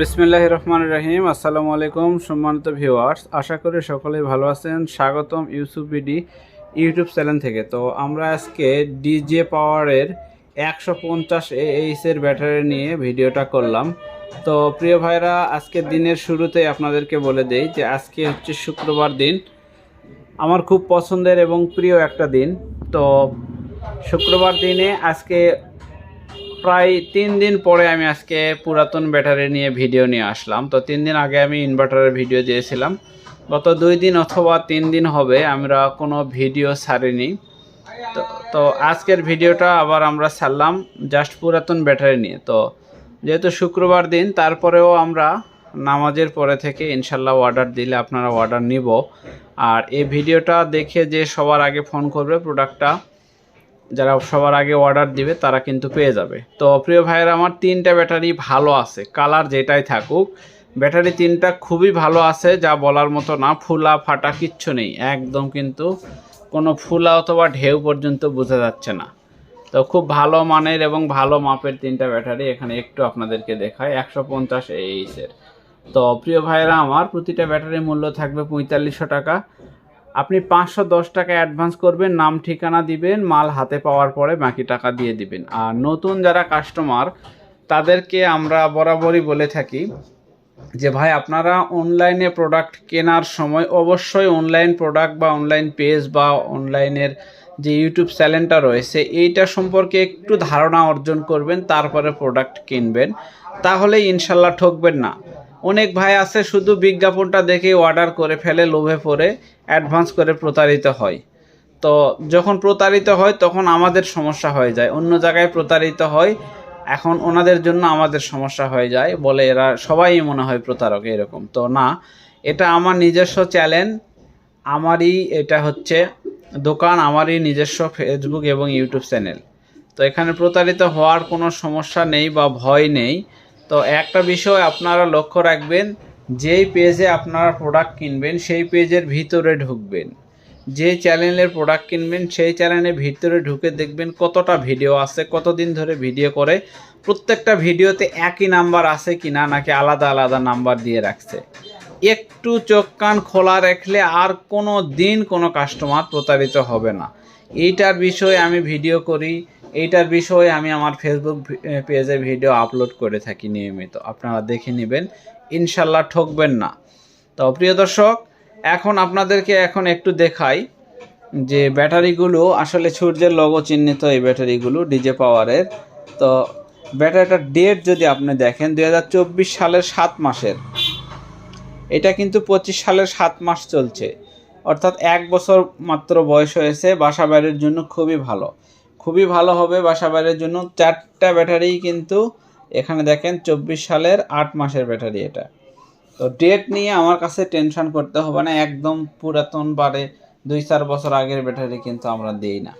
বিসমিল্লাহ রহমান রহিম, আসসালামু আলাইকুম সম্মানিত ভিউয়ার্স, আশা করি সকলেই ভালো আছেন। স্বাগতম ইউসুফ বিডি ইউটিউব চ্যানেল থেকে। তো আমরা আজকে ডিজে পাওয়ারের একশো পঞ্চাশ এইচের ব্যাটারি নিয়ে ভিডিওটা করলাম। তো প্রিয় ভাইরা, আজকের দিনের শুরুতেই আপনাদেরকে বলে দেই যে আজকে হচ্ছে শুক্রবার দিন। আমার খুব পছন্দের এবং প্রিয় একটা দিন। তো শুক্রবার দিনে আজকে প্রায় তিন দিন পরে আমি আজকে পুরাতন ব্যাটারি নিয়ে ভিডিও নিয়ে আসলাম। তো তিন দিন আগে আমি ইনভার্টারের ভিডিও দিয়েছিলাম। গত দুই দিন অথবা তিন দিন হবে আমরা কোনো ভিডিও ছাড়িনি। তো তো আজকের ভিডিওটা আবার আমরা ছাড়লাম জাস্ট পুরাতন ব্যাটারি নিয়ে। তো যেহেতু শুক্রবার দিন, তারপরেও আমরা নামাজের পরে থেকে ইনশাল্লাহ অর্ডার দিলে আপনারা অর্ডার নিব। আর এই ভিডিওটা দেখে যে সবার আগে ফোন করবে প্রোডাক্টটা যারা সবার আগে অর্ডার দিবে, তারা কিন্তু পেয়ে যাবে। তো প্রিয় ভাইয়েরা, আমার তিনটা ব্যাটারি ভালো আছে কালার যেটাই থাকুক। ব্যাটারি তিনটা খুবই ভালো আছে, যা বলার মতো না, ফুলা ফাটা কিচ্ছু নেই। একদম কিন্তু কোনো ফুলা অথবা ঢেউ পর্যন্ত বোঝা যাচ্ছে না। তো খুব ভালো মানের এবং ভালো মাপের তিনটা ব্যাটারি এখানে একটু আপনাদেরকে দেখায় একশো পঞ্চাশ এইচের তো প্রিয় ভাইয়েরা, আমার প্রতিটা ব্যাটারির মূল্য থাকবে পঁয়তাল্লিশশো টাকা। আপনি পাঁচশো দশ টাকা অ্যাডভান্স করবেন, নাম ঠিকানা দিবেন, মাল হাতে পাওয়ার পরে বাকি টাকা দিয়ে দিবেন। আর নতুন যারা কাস্টমার তাদেরকে আমরা বরাবরই বলে থাকি যে, ভাই, আপনারা অনলাইনে প্রোডাক্ট কেনার সময় অবশ্যই অনলাইন প্রোডাক্ট বা অনলাইন পেজ বা অনলাইনের যে ইউটিউব চ্যানেলটা রয়েছে, এইটা সম্পর্কে একটু ধারণা অর্জন করবেন, তারপরে প্রোডাক্ট কিনবেন। তাহলে ইনশাল্লাহ ঠকবেন না। অনেক ভাই আছে, শুধু বিজ্ঞাপনটা দেখে অর্ডার করে ফেলে, লোভে পড়ে অ্যাডভান্স করে প্রতারিত হয়। তো যখন প্রতারিত হয়, তখন আমাদের সমস্যা হয়ে যায়। অন্য জায়গায় প্রতারিত হয়, এখন ওনাদের জন্য আমাদের সমস্যা হয়ে যায় বলে এরা সবাই মনে হয় প্রতারক এরকম। তো না, এটা আমার নিজস্ব চ্যানেল আমারই এটা হচ্ছে দোকান, আমারই নিজস্ব ফেসবুক এবং ইউটিউব চ্যানেল তো এখানে প্রতারিত হওয়ার কোনো সমস্যা নেই বা ভয় নেই। তো একটা বিষয় আপনারা লক্ষ্য রাখবেন, যেই পেজে আপনারা প্রোডাক্ট কিনবেন, সেই পেজের ভিতরে ঢুকবেন। যে চ্যানেলের প্রোডাক্ট কিনবেন, সেই চ্যানেলের ভিতরে ঢুকে দেখবেন কতটা ভিডিও আছে, কতদিন ধরে ভিডিও করে। প্রত্যেকটা ভিডিওতে একই নাম্বার আছে কি না নাকি আলাদা আলাদা নাম্বার দিয়ে রাখছে। একটু চোখ কান খোলা রাখলে আর কোনো দিন কোনো কাস্টমার প্রতারিত হবে না। এইটার বিষয়ে আমি ভিডিও করি। এইটার বিষয়ে আমি আমার ফেসবুক পেজে ভিডিও আপলোড করে থাকি নিয়মিত। আপনারা দেখে নেবেন। ইনশাল্লাহ ঠকবেন না। তো প্রিয় দর্শক, এখন আপনাদেরকে এখন একটু দেখাই যে ব্যাটারিগুলো আসলে সূর্যের লগো চিহ্নিত এই ব্যাটারিগুলো ডিজে পাওয়ারের তো ব্যাটারিটার ডেট যদি আপনি দেখেন, দুই হাজার চব্বিশ সালের সাত মাসের। এটা কিন্তু পঁচিশ সালের সাত মাস চলছে। অর্থাৎ এক বছর মাত্র বয়স হয়েছে, বাসা বাড়ির জন্য খুবই ভালো। খুবই ভালো হবে বাসা বাড়ির জন্য। চারটা ব্যাটারি কিন্তু এখানে দেখেন চব্বিশ সালের আট মাসের ব্যাটারি এটা। তো ডেট নিয়ে আমার কাছে টেনশন করতে হবে না, একদম পুরাতন বারে দুই চার বছর আগের ব্যাটারি কিন্তু আমরা দিই না।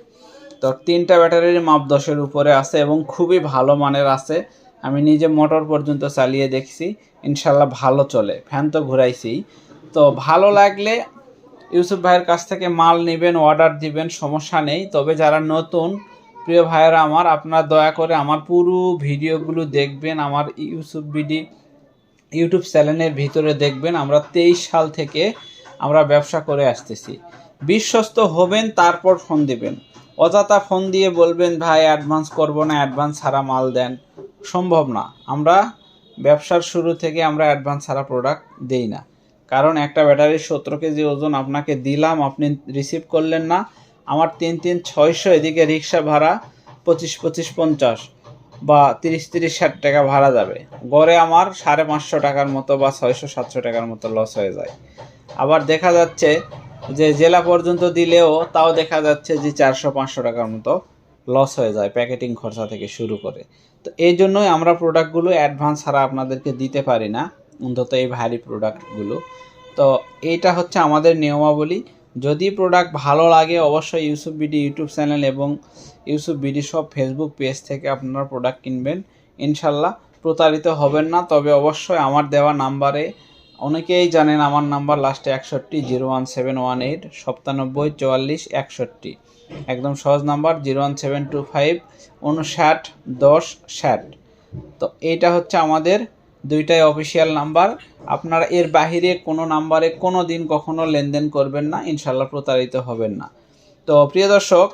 তো তিনটা ব্যাটারির মাপ দশের উপরে আছে এবং খুবই ভালো মানের আছে। আমি নিজে মোটর পর্যন্ত চালিয়ে দেখছি ইনশাল্লাহ ভালো চলে, ফ্যান তো ঘুরাইছি তো ভালো লাগলে ইউসুফ ভাইয়ের কাছ থেকে মাল নেবেন অর্ডার দিবেন, সমস্যা নেই। তবে যারা নতুন প্রিয় ভাইয়েরা আমার, আপনারা দয়া করে আমার পুরো ভিডিওগুলো দেখবেন, আমার ইউসুফ বিডি ইউটিউব চ্যানেলের ভিতরে দেখবেন। আমরা তেইশ সাল থেকে আমরা ব্যবসা করে আসতেছি। বিশ্বস্ত হবেন, তারপর ফোন দিবেন। অযথা ফোন দিয়ে বলবেন, ভাই অ্যাডভান্স করব না অ্যাডভান্স ছাড়া মাল দেন। সম্ভব না। আমরা ব্যবসার শুরু থেকে আমরা অ্যাডভান্স ছাড়া প্রোডাক্ট দেই না। কারণ একটা ব্যাটারির সতেরো কেজি ওজন আপনাকে দিলাম, আপনি রিসিভ করলেন না। আমার তিন তিন ছয়শো এদিকে রিক্সা ভাড়া পঁচিশ পঁচিশ পঞ্চাশ বা তিরিশ তিরিশ ষাট টাকা ভাড়া যাবে। গড়ে আমার সাড়ে পাঁচশো টাকার মতো বা ছয়শো সাতশো টাকার মতো লস হয়ে যায়। আবার দেখা যাচ্ছে যে জেলা পর্যন্ত দিলেও তাও দেখা যাচ্ছে যে চারশো পাঁচশো টাকার মতো লস হয়ে যায় প্যাকেটিং খরচা থেকে শুরু করে। তো এই জন্যই আমরা প্রোডাক্টগুলো অ্যাডভান্স ছাড়া আপনাদেরকে দিতে পারি না। অন্তত এই ভারী প্রোডাক্টগুলো তো এইটা হচ্ছে আমাদের নিয়মাবলী। যদি প্রোডাক্ট ভালো লাগে, অবশ্যই ইউসুফ বিডি ইউটিউব চ্যানেল এবং ইউসুফ বিডি সব ফেসবুক পেজ থেকে আপনারা প্রোডাক্ট কিনবেন। ইনশাল্লাহ প্রতারিত হবেন না, তবে অবশ্যই আমার দেওয়া নাম্বারে অনেকেই জানেন আমার নাম্বার লাস্টে একষট্টি zero one seven one eight সপ্তানব্বই চুয়াল্লিশ, একষট্টি। একদম সহজ number zero one seven two five উনষাট দশ, ষাট। তো এইটা হচ্ছে আমাদের দুইটাই অফিসিয়াল নাম্বার আপনারা এর বাহিরে কোনো নাম্বারে কোনো দিন কখনো লেনদেন করবেন না ইনশাল্লাহ প্রতারিত হবেন না। তো প্রিয় দর্শক,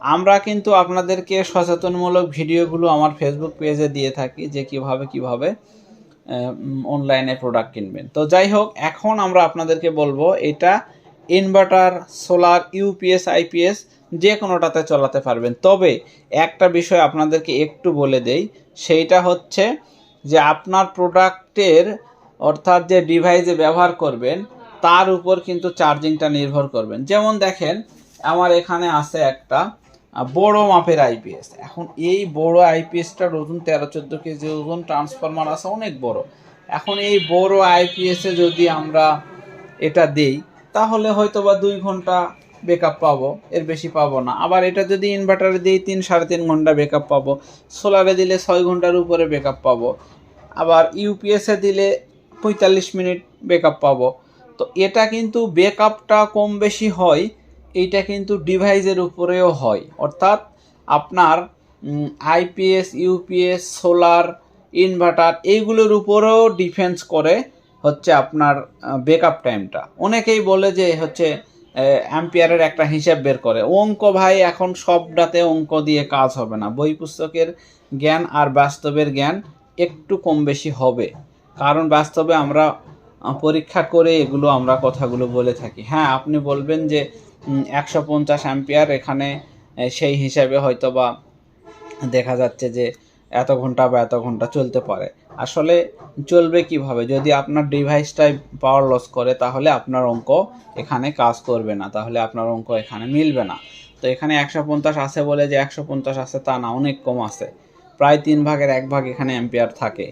আমরা কিন্তু আপনাদেরকে সচেতনমূলক ভিডিওগুলো আমার ফেসবুক পেজে দিয়ে থাকি যে কীভাবে কীভাবে অনলাইনে প্রোডাক্ট কিনবেন। তো যাই হোক, এখন আমরা আপনাদেরকে বলব, এটা ইনভার্টার সোলার ইউপিএস আইপিএস যে কোনোটাতে চালাতে পারবেন। তবে একটা বিষয় আপনাদেরকে একটু বলে দেই, সেইটা হচ্ছে যে আপনার প্রোডাক্টের অর্থাৎ যে ডিভাইসে ব্যবহার করবেন, তার উপর কিন্তু চার্জিংটা নির্ভর করবেন। যেমন দেখেন, আমার এখানে আছে একটা বড় মাপের আইপিএস এখন এই বড় আইপিএসটার ওজন তেরো চোদ্দ কেজি ওজন ট্রান্সফরমার আছে, অনেক বড়। এখন এই বড় আইপিএসে যদি আমরা এটা দেই, তাহলে হয়তো বা দুই ঘণ্টা ব্যাকআপ পাবো, এর বেশি পাবো না। আবার এটা যদি ইনভার্টারে দিই, তিন সাড়ে তিন ঘণ্টা ব্যাকআপ পাবো। সোলারে দিলে ছয় ঘণ্টার উপরে ব্যাকআপ পাবো। আবার ইউপিএসে দিলে পঁয়তাল্লিশ মিনিট ব্যাকআপ পাবো। তো এটা কিন্তু ব্যাকআপটা কম বেশি হয়, এইটা কিন্তু ডিভাইসের উপরেও হয়। অর্থাৎ আপনার আইপিএস ইউপিএস সোলার ইনভার্টার এইগুলোর উপরেও ডিফেন্স করে হচ্ছে আপনার ব্যাকআপ টাইমটা অনেকেই বলে যে হচ্ছে অ্যাম্পিয়ারের একটা হিসাব বের করে। অঙ্ক ভাই এখন সবটাতে অঙ্ক দিয়ে কাজ হবে না। বই পুস্তকের জ্ঞান আর বাস্তবের জ্ঞান একটু কম বেশি হবে। কারণ বাস্তবে আমরা পরীক্ষা করে এগুলো আমরা কথাগুলো বলে থাকি। হ্যাঁ আপনি বলবেন যে একশো পঞ্চাশ অ্যাম্পিয়ার এখানে সেই হিসাবে হয়তো বা দেখা যাচ্ছে যে এত ঘণ্টা বা এত ঘণ্টা চলতে পারে। আসলে চলবে কীভাবে? যদি আপনার ডিভাইসটাই পাওয়ার লস করে, তাহলে আপনার অঙ্ক এখানে কাজ করবে না। তাহলে আপনার অঙ্ক এখানে মিলবে না। তো এখানে একশো পঞ্চাশ আছে বলে যে একশো পঞ্চাশ আছে, তা না, অনেক কম আছে। প্রায় তিন ভাগের এক ভাগ এখানে অ্যাম্পিয়ার থাকে।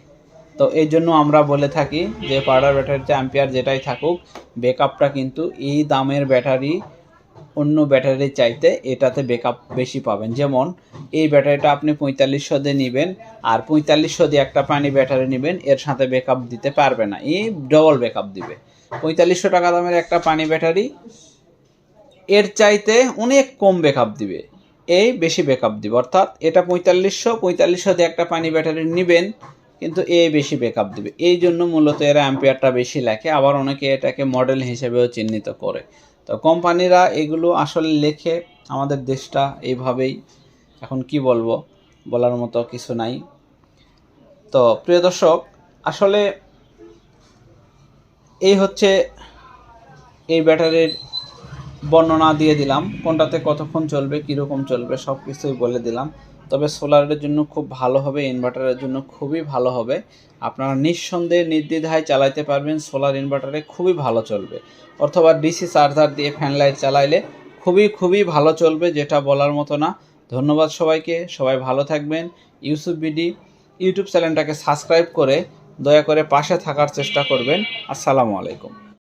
তো এই জন্য আমরা বলে থাকি যে পাউডার ব্যাটারিতে অ্যাম্পিয়ার যেটাই থাকুক ব্যাকআপটা কিন্তু এই দামের ব্যাটারি অন্য ব্যাটারির চাইতে এটাতে ব্যাকআপ বেশি পাবেন। যেমন, এই ব্যাটারিটা আপনি পঁয়তাল্লিশশো দিয়ে নেবেন, আর পঁয়তাল্লিশশো দিয়ে একটা পানি ব্যাটারি নেবেন, এর সাথে ব্যাকআপ দিতে পারবে না। এই ডবল ব্যাকআপ দিবে। পঁয়তাল্লিশশো টাকা দামের একটা পানি ব্যাটারি, এর চাইতে অনেক কম ব্যাকআপ দিবে। এই বেশি ব্যাকআপ দিবে। অর্থাৎ এটা পঁয়তাল্লিশশো পঁয়তাল্লিশশো দিয়ে একটা পানি ব্যাটারি নেবেন, কিন্তু এ বেশি ব্যাকআপ দিবে। এই জন্য মূলত এরা অ্যাম্পিয়ারটা বেশি লাগে আবার অনেকে এটাকে মডেল হিসেবেও চিহ্নিত করে। তো কোম্পানিরা এগুলো আসলে লেখে, আমাদের দেশটা এইভাবেই, এখন কি বলব, বলার মতো কিছু নাই। তো প্রিয় দর্শক, আসলে এই হচ্ছে এই ব্যাটারির বর্ণনা দিয়ে দিলাম, কোনটাতে কতক্ষণ চলবে, কীরকম চলবে সব কিছুই বলে দিলাম। তবে সোলারের জন্য খুব ভালো হবে, ইনভার্টারের জন্য খুবই ভালো হবে। আপনারা নিঃসন্দেহে নির্দ্বিধায় চালাইতে পারবেন, সোলার ইনভার্টারে খুবই ভালো চলবে। অথবা ডিসি চার্জার দিয়ে ফ্যান লাইট চালাইলে খুবই খুবই ভালো চলবে, যেটা বলার মতো না। ধন্যবাদ সবাইকে, সবাই ভালো থাকবেন। ইউসুফ বিডি, ইউটিউব চ্যানেলটাকে সাবস্ক্রাইব করে দয়া করে পাশে থাকার চেষ্টা করবেন। আসসালামু আলাইকুম।